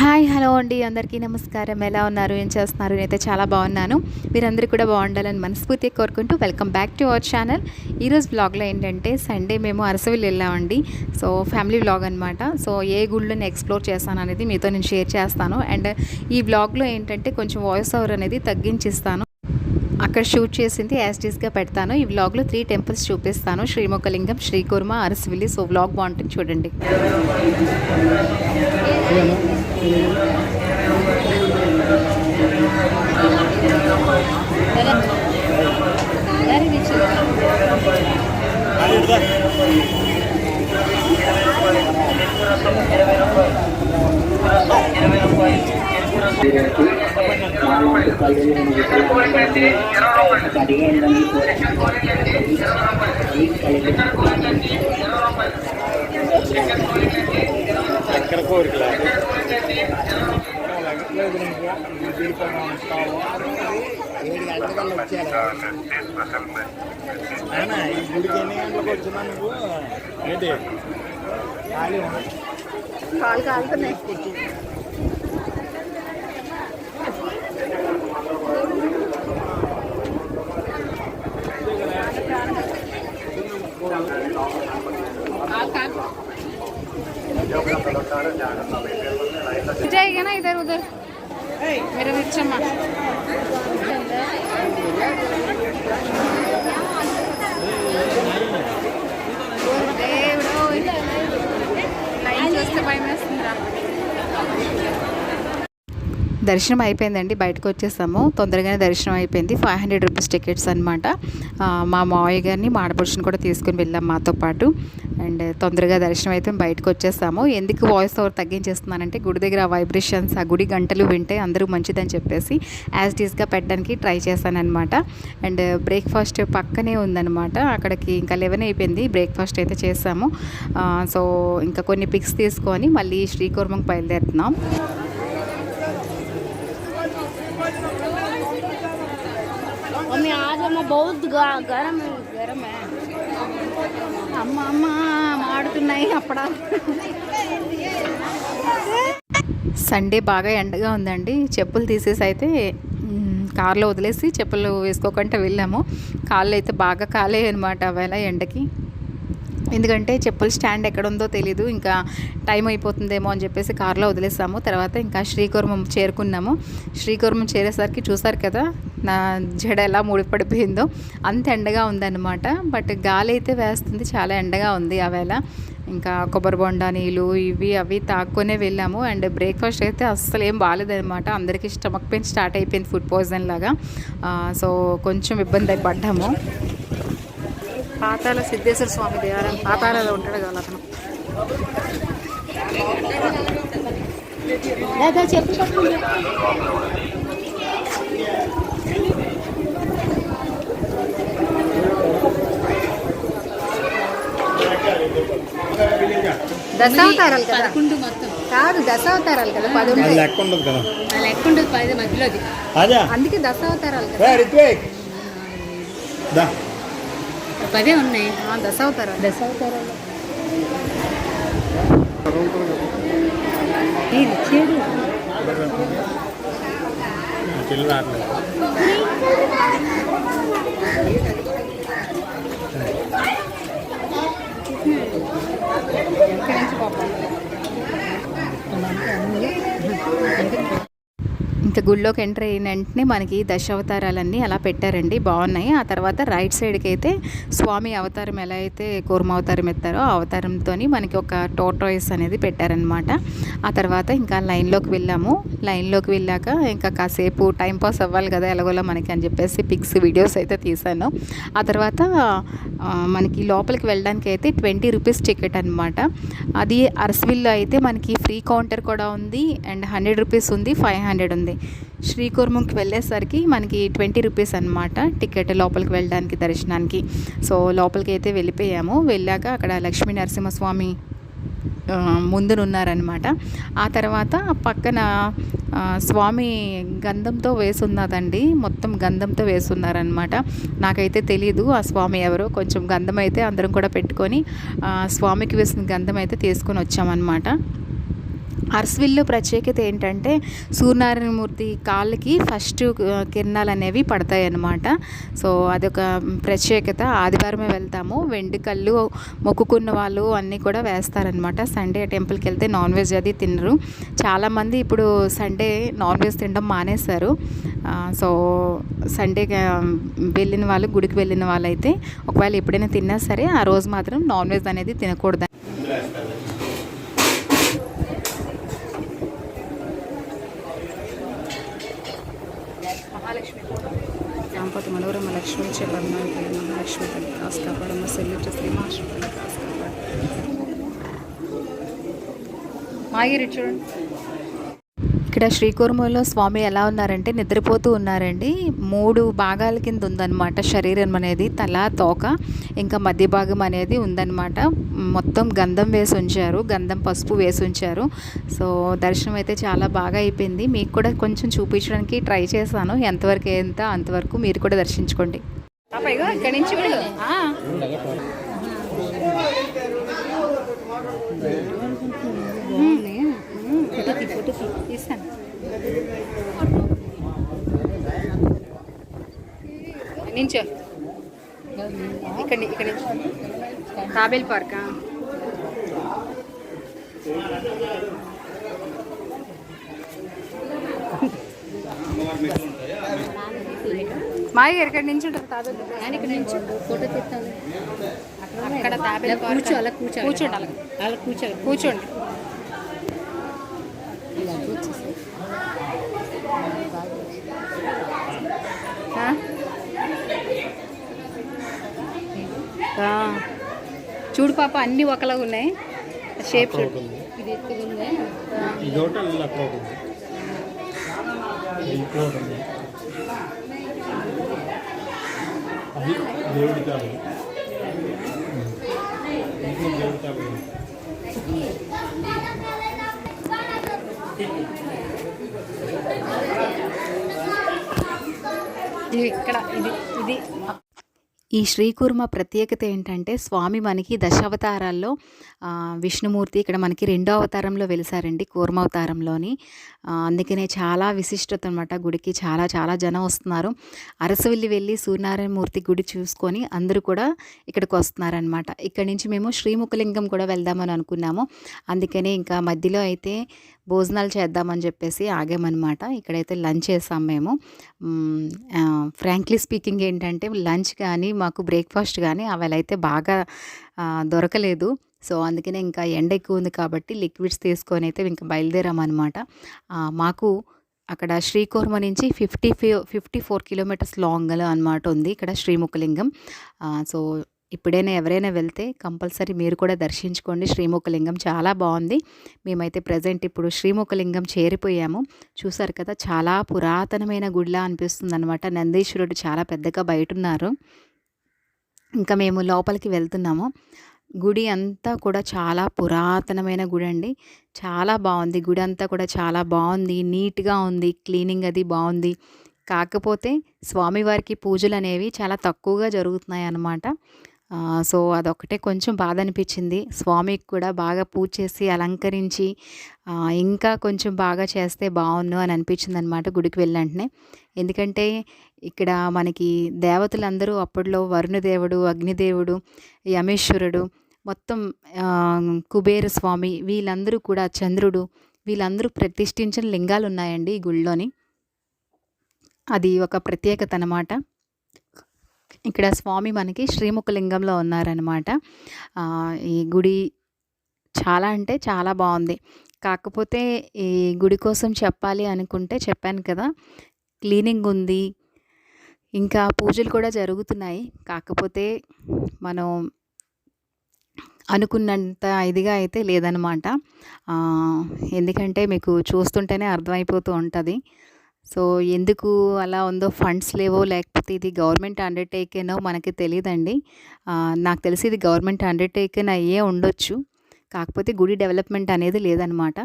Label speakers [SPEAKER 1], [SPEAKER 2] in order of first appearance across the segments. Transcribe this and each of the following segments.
[SPEAKER 1] Hi hello అండి. అందరికీ నమస్కారం. ఎలా ఉన్నారు? ఏం చేస్తున్నారు? నేనైతే చాలా బాగున్నాను. మీరందరూ కూడా బాగుండాలని మనస్ఫూర్తిగా కోరుకుంటూ welcome back to our channel. ఈరోజు బ్లాగ్లో ఏంటంటే సండే మేము అరసవిల్లి వెళ్ళామండి. సో ఫ్యామిలీ బ్లాగ్ అనమాట సో ఏ గుళ్ళని ఎక్స్ప్లోర్ చేస్తాను అనేది మీతో నేను షేర్ చేస్తాను. అండ్ ఈ బ్లాగ్లో ఏంటంటే కొంచెం వాయిస్ ఓవర్ అనేది తగ్గించిస్తాను. అక్కడ షూట్ చేసింది యాజ్టీస్గా పెడతాను. ఈ వ్లాగ్లో త్రీ టెంపుల్స్ చూపిస్తాను. శ్రీముఖలింగం శ్రీకుర్మ అరసవిల్లి. సో వ్లాగ్ బాగుంటుంది చూడండి.
[SPEAKER 2] ఎక్కడ వచ్చినా నువ్వు ఏంటి ఖాళీ ఉన్నా
[SPEAKER 1] కాలు కాలుతున్నాయి जाएगा ना इधर उधर मेरा रिक्शा में దర్శనం అయిపోయిందండి. బయటకు వచ్చేసాము. తొందరగానే దర్శనం అయిపోయింది. ఫైవ్ హండ్రెడ్ రూపీస్ టికెట్స్ అనమాట మా మావయ్య గారిని మా కూడా తీసుకుని వెళ్ళాం మాతో పాటు. అండ్ తొందరగా దర్శనం అయితే బయటకు వచ్చేస్తాము ఎందుకు వాయిస్ ఓవర్ తగ్గించేస్తున్నానంటే గుడి దగ్గర ఆ వైబ్రేషన్స్ ఆ గుడి గంటలు వింటే అందరూ మంచిదని చెప్పేసి యాజ్ ఈజ్గా పెట్టడానికి ట్రై చేశానమాట అండ్ బ్రేక్ఫాస్ట్ పక్కనే ఉందన్నమాట. అక్కడికి ఇంకా లెవెన్ అయిపోయింది. బ్రేక్ఫాస్ట్ అయితే చేసాము. సో ఇంకా కొన్ని పిక్స్ తీసుకొని మళ్ళీ శ్రీకూర్మకు బయలుదేరుతున్నాం.
[SPEAKER 3] రాజమ్మ బౌద్ధ గరం గరమే.
[SPEAKER 1] అమ్మ అమ్మ మాడుతున్నాయి అప్పుడా సండే బాగా ఎండగా ఉందండి. చెప్పులు తీసేసి అయితే కార్లో వదిలేసి చెప్పులు వేసుకోకుండా వెళ్ళాము. కాళ్ళు అయితే బాగా కాలే అనమాట అవేళ ఎండకి. ఎందుకంటే చెప్పుల స్టాండ్ ఎక్కడ ఉందో తెలీదు ఇంకా టైం అయిపోతుందేమో అని చెప్పేసి కార్లో వదిలేసాము. తర్వాత ఇంకా శ్రీకూర్మం చేరుకున్నాము. శ్రీకూర్మం చేరేసరికి చూసారు కదా నా జడ ఎలా ముడిపడిపోయిందో. అంత ఎండగా ఉందన్నమాట. బట్ గాలి అయితే వేస్తుంది చాలా ఎండగా ఉంది ఆవేళ ఇంకా కొబ్బరి బొండా నీళ్ళు ఇవి అవి తాక్కునే వెళ్ళాము. అండ్ బ్రేక్ఫాస్ట్ అయితే అస్సలు ఏం బాగాలేదన్నమాట అందరికీ స్టమక్ పెయిన్ స్టార్ట్ అయిపోయింది ఫుడ్ పాయిజన్ లాగా. సో కొంచెం ఇబ్బంది అయి పడ్డాము పాతాల సిద్ధేశ్వర స్వామి దేవాలయం పాతాలలో ఉంటాడు కదా అతను. దశావతారాలు కదా?
[SPEAKER 3] పదకొండు మొత్తం.
[SPEAKER 1] కాదు దశావతారాలు కదా? పది ఉంటాయి.
[SPEAKER 2] లెక్క ఉండదు కదా?
[SPEAKER 3] ఆ లెక్క ఉండదు పది మధ్యలోది.
[SPEAKER 2] అదా.
[SPEAKER 1] అందుకే దశావతారాలు కదా?
[SPEAKER 2] రే రిత్విక్. దా.
[SPEAKER 3] పదే ఉన్నాయి.
[SPEAKER 1] ఆ, దశావతారాలు.
[SPEAKER 3] దశావతారాలు.
[SPEAKER 2] చెల్లి రావట్లేదు
[SPEAKER 1] ఎక్కడి నుంచి పాపం ఇంకా గుళ్ళోకి ఎంటర్ అయిన వెంటనే మనకి దశావతారాలన్నీ అలా పెట్టారండి. బాగున్నాయి. ఆ తర్వాత రైట్ సైడ్కి అయితే స్వామి అవతారం ఎలా అయితే కూర్మ అవతారం ఎత్తారో అవతారంతో మనకి ఒక టోటాయిస్ అనేది పెట్టారనమాట ఆ తర్వాత ఇంకా లైన్లోకి వెళ్ళాము. లైన్లోకి వెళ్ళాక ఇంకా కాసేపు టైం పాస్ అవ్వాలి కదా ఎలాగోలా మనకి అని చెప్పేసి పిక్స్ వీడియోస్ అయితే తీశాను. ఆ తర్వాత మనకి లోపలికి వెళ్ళడానికి అయితే ట్వంటీ రూపీస్ టికెట్ అనమాట అది అరసవిల్లో అయితే మనకి ఫ్రీ కౌంటర్ కూడా ఉంది. అండ్ హండ్రెడ్ రూపీస్ ఉంది. ఫైవ్ హండ్రెడ్ ఉంది. శ్రీకుర్మంకి వెళ్ళేసరికి మనకి ట్వంటీ రూపీస్ అనమాట టికెట్ లోపలికి వెళ్ళడానికి దర్శనానికి. సో లోపలికి అయితే వెళ్ళిపోయాము. వెళ్ళాక అక్కడ లక్ష్మీ నరసింహస్వామి ముందునున్నారనమాట ఆ తర్వాత పక్కన స్వామి గంధంతో వేసున్నదండి. మొత్తం గంధంతో వేసున్నారనమాట నాకైతే తెలియదు ఆ స్వామి ఎవరో. కొంచెం గంధం అయితే అందరం కూడా పెట్టుకొని స్వామికి వేసిన గంధం అయితే తీసుకొని వచ్చామన్నమాట. అర్స్విల్లో ప్రత్యేకత ఏంటంటే సూర్యనారాయణమూర్తి కాళ్ళకి ఫస్ట్ కిరణాలు అనేవి పడతాయి అన్నమాట. సో అదొక ప్రత్యేకత. ఆదివారమే వెళ్తాము. వెండికళ్ళు మొక్కుకున్న వాళ్ళు అన్నీ కూడా వేస్తారనమాట సండే టెంపుల్కి వెళ్తే నాన్ వెజ్ అది తినరు. చాలామంది ఇప్పుడు సండే నాన్ వెజ్ తినడం మానేశారు. సో సండే వెళ్ళిన వాళ్ళు గుడికి వెళ్ళిన వాళ్ళైతే ఒకవేళ ఎప్పుడైనా తిన్నా సరే ఆ రోజు మాత్రం నాన్ వెజ్ అనేది తినకూడదు మనోరమ లక్ష్మి చెల్లమ్మ మహాలక్ష్మి తల్లి కాస్కాపాడమ్మ సెల్లిట శ్రీ మహాలక్ష్మి తల్లి కాస్కాపాడు మాగిరి చూడండి. ఇక్కడ శ్రీకూర్మలో స్వామి ఎలా ఉన్నారంటే నిద్రపోతూ ఉన్నారండి. మూడు భాగాల కింద ఉందన్నమాట శరీరం అనేది తల తోక ఇంకా మధ్య భాగం అనేది ఉందన్నమాట. మొత్తం గంధం వేసి ఉంచారు గంధం పసుపు వేసి ఉంచారు. సో దర్శనం అయితే చాలా బాగా అయిపోయింది. మీకు కూడా కొంచెం చూపించడానికి ట్రై చేశాను. ఎంతవరకు ఎంత అంతవరకు మీరు కూడా దర్శించుకోండి. ఇక్కడ నుంచి తీసాను. నించో. ఇక్కడ ఇక్కడ నుంచి. తాబేల్ పార్కా? మాయ ఇక్కడ నుంచి ఉంటుంది తాబేల్ ఇక్కడ నుంచి
[SPEAKER 3] ఫోటో తీస్తాను.
[SPEAKER 1] అక్కడ తాబేల్
[SPEAKER 3] కూర్చో అలా కూర్చో
[SPEAKER 1] కూర్చోండి అలా.
[SPEAKER 3] అలా కూర్చో
[SPEAKER 1] కూర్చోండి
[SPEAKER 3] ఇలా కూర్చోసి
[SPEAKER 1] ఆ? ఆ. చూడు పాప అన్నీ ఒకలా ఉన్నాయి. షేప్
[SPEAKER 3] ఎత్తుకుందే
[SPEAKER 2] దేవుడి కాదు దేవుడి కాదు
[SPEAKER 1] ఇది ఇక్కడ ఇది ఇది. ఈ శ్రీకూర్మ ప్రత్యేకత ఏంటంటే స్వామి మనకి దశావతారాల్లో విష్ణుమూర్తి ఇక్కడ మనకి రెండో అవతారంలో వెలిసారండి కూర్మావతారంలోని. అందుకనే చాలా విశిష్టత అనమాట గుడికి. చాలా చాలా జనం వస్తున్నారు. అరసవల్లి వెళ్ళి సూర్యనారాయణమూర్తి గుడి చూసుకొని అందరూ కూడా ఇక్కడికి వస్తున్నారనమాట ఇక్కడ నుంచి మేము శ్రీముఖలింగం కూడా వెళ్దామని అనుకున్నాము. అందుకనే ఇంకా మధ్యలో అయితే భోజనాలు చేద్దామని చెప్పేసి ఆగామన్నమాట. ఇక్కడైతే లంచ్ చేసాం మేము. ఫ్రాంక్లీ స్పీకింగ్ ఏంటంటే లంచ్ కానీ మాకు బ్రేక్ఫాస్ట్ కానీ అవి అయితే బాగా దొరకలేదు. సో అందుకనే ఇంకా ఎండ ఎక్కువ ఉంది కాబట్టి లిక్విడ్స్ తీసుకొని అయితే ఇంకా బయలుదేరామన్నమాట. మాకు అక్కడ శ్రీకోర్మ నుంచి ఫిఫ్టీ ఫిఫ్టీ ఫోర్ కిలోమీటర్స్ లాంగ్లో అనమాట ఉంది ఇక్కడ శ్రీముఖలింగం. సో ఇప్పుడైనా ఎవరైనా వెళ్తే కంపల్సరీ మీరు కూడా దర్శించుకోండి. శ్రీముఖలింగం చాలా బాగుంది మేమైతే ప్రజెంట్ ఇప్పుడు శ్రీముఖలింగం చేరిపోయాము. చూసారు కదా చాలా పురాతనమైన గుడిలా అనిపిస్తుంది అనమాట నందీశ్వరుడు చాలా పెద్దగా బయట ఉన్నారు ఇంకా మేము లోపలికి వెళ్తున్నాము. గుడి అంతా కూడా చాలా పురాతనమైన గుడి అండి. చాలా బాగుంది. గుడి అంతా కూడా చాలా బాగుంది. నీట్గా ఉంది. క్లీనింగ్ అది బాగుంది. కాకపోతే స్వామివారికి పూజలు అనేవి చాలా తక్కువగా జరుగుతున్నాయి అన్నమాట సో అదొక్కటే కొంచెం బాధ అనిపించింది స్వామికి కూడా బాగా పూజ చేసి అలంకరించి ఇంకా కొంచెం బాగా చేస్తే బాగుండు అని అనిపించింది అనమాట గుడికి వెళ్ళంటనే ఎందుకంటే ఇక్కడ మనకి దేవతలందరూ అప్పట్లో వరుణదేవుడు అగ్నిదేవుడు యమేశ్వరుడు మొత్తం కుబేర స్వామి వీళ్ళందరూ కూడా చంద్రుడు వీళ్ళందరూ ప్రతిష్ఠించిన లింగాలు ఉన్నాయండి ఈ గుళ్ళోని. అది ఒక ప్రత్యేకత అనమాట ఇక్కడ స్వామి మనకి శ్రీముఖలింగంలో ఉన్నారనమాట ఈ గుడి చాలా అంటే చాలా బాగుంది. కాకపోతే ఈ గుడి కోసం చెప్పాలి అనుకుంటే చెప్పాను కదా క్లీనింగ్ ఉంది ఇంకా పూజలు కూడా జరుగుతున్నాయి. కాకపోతే మనం అనుకున్నంత ఇదిగా అయితే లేదనమాట ఎందుకంటే మీకు చూస్తుంటేనే అర్థమైపోతూ ఉంటుంది. సో ఎందుకు అలా ఉందో ఫండ్స్ లేవో లేకపోతే ఇది గవర్నమెంట్ అండర్టేకెనో మనకి తెలియదండి నాకు తెలిసి ఇది గవర్నమెంట్ అండర్టేకెన్ అయ్యే ఉండొచ్చు కాకపోతే గుడి డెవలప్మెంట్ అనేది లేదనమాట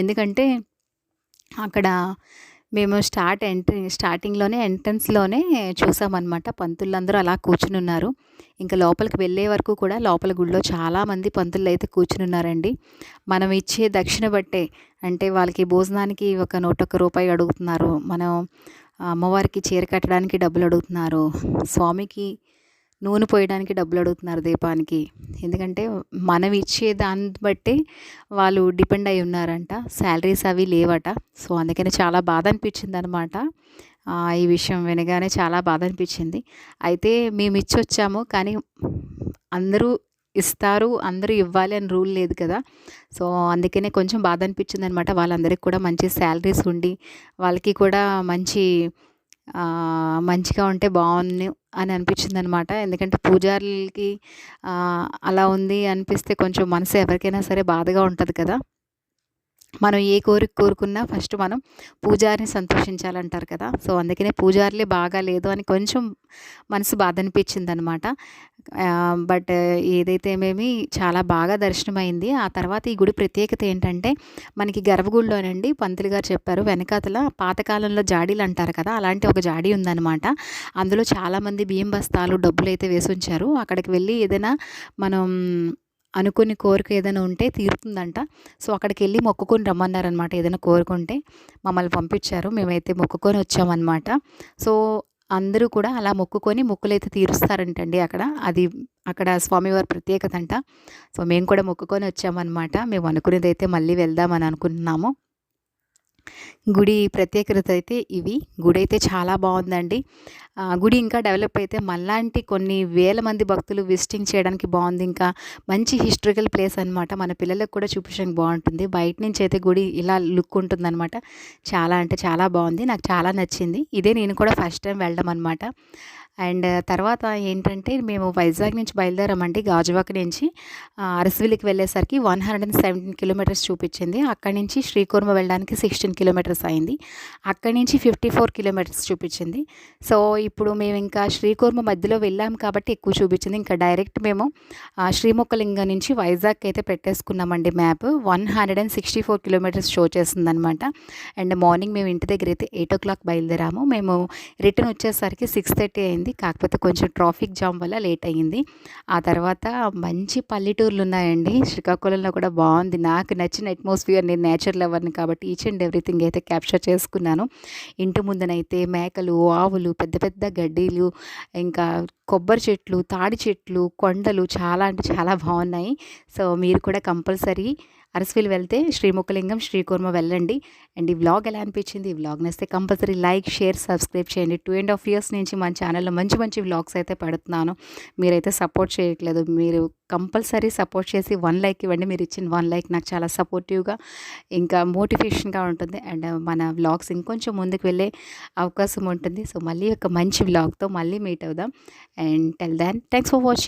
[SPEAKER 1] ఎందుకంటే అక్కడ మేము స్టార్ట్ ఎంట్రీ స్టార్టింగ్‌లోనే ఎంట్రన్స్‌లోనే చూసామనమాట. పంతులందరూ అలా కూర్చునున్నారు. ఇంకా లోపలికి వెళ్ళే వరకు కూడా లోపల గుడిలో చాలామంది పంతులైతే కూర్చునున్నారండి. మనం ఇచ్చే దక్షిణ బట్టే అంటే వాళ్ళకి భోజనానికి ఒక నూట ఒక్క రూపాయి అడుగుతున్నారు. మనం అమ్మవారికి చీర కట్టడానికి డబ్బులు అడుగుతున్నారు. స్వామికి నూనె పోయడానికి డబ్బులు అడుగుతున్నారు దీపానికి. ఎందుకంటే మనం ఇచ్చే దాన్ని బట్టి వాళ్ళు డిపెండ్ అయి ఉన్నారంట. శాలరీస్ అవి లేవట. సో, అందుకని చాలా బాధ అనిపించిందనమాట. అనమాట ఈ విషయం వినగానే చాలా బాధ అనిపించింది. అయితే మేము ఇచ్చొచ్చాము. కానీ అందరూ ఇస్తారు, అందరూ ఇవ్వాలి అని రూల్ లేదు కదా! సో, అందుకనే కొంచెం బాధ అనిపించిందనమాట. వాళ్ళందరికీ కూడా మంచి శాలరీస్ ఉండి, వాళ్ళకి కూడా మంచి మంచిగా ఉంటే బాగుంది అని అనిపించిందనమాట. ఎందుకంటే పూజారులకి అలా ఉంది అనిపిస్తే కొంచెం మనసు ఎవరికైనా సరే బాధగా ఉంటుంది కదా! మనం ఏ కోరిక కోరుకున్నా ఫస్ట్ మనం పూజారిని సంతోషించాలంటారు కదా! సో, అందుకనే పూజారులే బాగా లేదు అని కొంచెం మనసు బాధ అనిపించింది అనమాట బట్ ఏదైతే మేమి చాలా బాగా దర్శనమైంది. ఆ తర్వాత ఈ గుడి ప్రత్యేకత ఏంటంటే మనకి గర్భగుడిలోనండి పంతులు గారు చెప్పారు వెనకాతల పాతకాలంలో జాడీలు అంటారు కదా! అలాంటి ఒక జాడీ ఉందనమాట. అందులో చాలామంది బియ్యం బస్తాలు, డబ్బులు అయితే వేసి ఉంచారు అక్కడికి వెళ్ళి ఏదైనా మనం అనుకుని కోరిక ఏదైనా ఉంటే తీరుతుందంట. సో, అక్కడికి వెళ్ళి మొక్కుకొని రమ్మన్నారనమాట. ఏదైనా కోరుకుంటే మమ్మల్ని పంపించారు. మేమైతే మొక్కుకొని వచ్చామనమాట. సో, అందరూ కూడా అలా మొక్కుకొని మొక్కులైతే తీరుస్తారంటండి అక్కడ. అది అక్కడ స్వామివారి ప్రత్యేకతంట. సో, మేము కూడా మొక్కుకొని వచ్చామనమాట. మేము అనుకున్నదైతే మళ్ళీ వెళ్దామని అనుకుంటున్నాము. గుడి ప్రత్యేకత అయితే ఇవి. గుడి అయితే చాలా బాగుందండి గుడి ఇంకా డెవలప్ అయితే మళ్ళాంటి కొన్ని వేల మంది భక్తులు విజిటింగ్ చేయడానికి బాగుంది ఇంకా మంచి హిస్టారికల్ ప్లేస్ అనమాట. మన పిల్లలకు కూడా చూపించడానికి బాగుంటుంది బయట నుంచి అయితే గుడి ఇలా లుక్ ఉంటుందన్నమాట చాలా అంటే చాలా బాగుంది నాకు చాలా నచ్చింది. ఇదే నేను కూడా ఫస్ట్ టైం వెళ్ళడం అనమాట. అండ్ తర్వాత ఏంటంటే మేము వైజాగ్ నుంచి బయలుదేరామండి. గాజువాక నుంచి ఆహ్, అరసవిల్లికి వెళ్ళేసరికి 117 కిలోమీటర్స్ చూపించింది. అక్కడి నుంచి శ్రీకూర్మ వెళ్ళడానికి 16 కిలోమీటర్స్ అయింది. అక్కడి నుంచి 54 కిలోమీటర్స్ చూపించింది. సో, ఇప్పుడు మేము ఇంకా శ్రీకూర్మ మధ్యలో వెళ్ళాం కాబట్టి ఎక్కువ చూపించింది. ఇంకా డైరెక్ట్ మేము శ్రీముఖలింగం నుంచి వైజాగ్ అయితే పెట్టేసుకున్నామండి మ్యాప్. 164 కిలోమీటర్స్ షో చేస్తుందనమాట. అండ్ మార్నింగ్ మేము ఇంటి దగ్గర అయితే 8:00 బయలుదేరాము. మేము రిటర్న్ వచ్చేసరికి 6:30 అయింది. కాకపోతే కొంచెం ట్రాఫిక్ జామ్ వల్ల లేట్ అయ్యింది. ఆ తర్వాత మంచి పల్లెటూర్లు ఉన్నాయండి. శ్రీకాకుళంలో కూడా బాగుంది నాకు నచ్చిన అట్మాస్ఫియర్ నేను నేచర్ లవర్‌ని కాబట్టి ఈచ్ అండ్ ఎవ్రీథింగ్ అయితే క్యాప్చర్ చేసుకున్నాను. ఇంటి ముందునైతే మేకలు, ఆవులు, పెద్ద పెద్ద గడ్డీలు, ఇంకా కొబ్బరి చెట్లు, తాడి చెట్లు, కొండలు చాలా అంటే చాలా బాగున్నాయి సో, మీరు కూడా కంపల్సరీ అరసవిల్లి వెళ్తే శ్రీముఖలింగం, శ్రీకూర్మ వెళ్ళండి. అండ్ ఈ వ్లాగ్ ఎలా అనిపించింది? ఈ వ్లాగ్ నేస్తే కంపల్సరీ లైక్, షేర్, సబ్స్క్రైబ్ చేయండి. టూ అండ్ హాఫ్ ఇయర్స్ నుంచి మన ఛానల్‌లో మంచి మంచి వ్లాగ్స్ అయితే పెడుతున్నాను. మీరైతే సపోర్ట్ చేయట్లేదు. మీరు కంపల్సరీ సపోర్ట్ చేసి వన్ లైక్ ఇవ్వండి. మీరు ఇచ్చిన వన్ లైక్ నాకు చాలా సపోర్టివ్‌గా ఇంకా మోటివేషన్‌గా ఉంటుంది. అండ్ మన వ్లాగ్స్ ఇంకొంచెం ముందుకు వెళ్ళే అవకాశం ఉంటుంది. సో, మళ్ళీ ఒక మంచి వ్లాగ్‌తో మళ్ళీ మీట్ అవుదాం. And till then thanks for watching.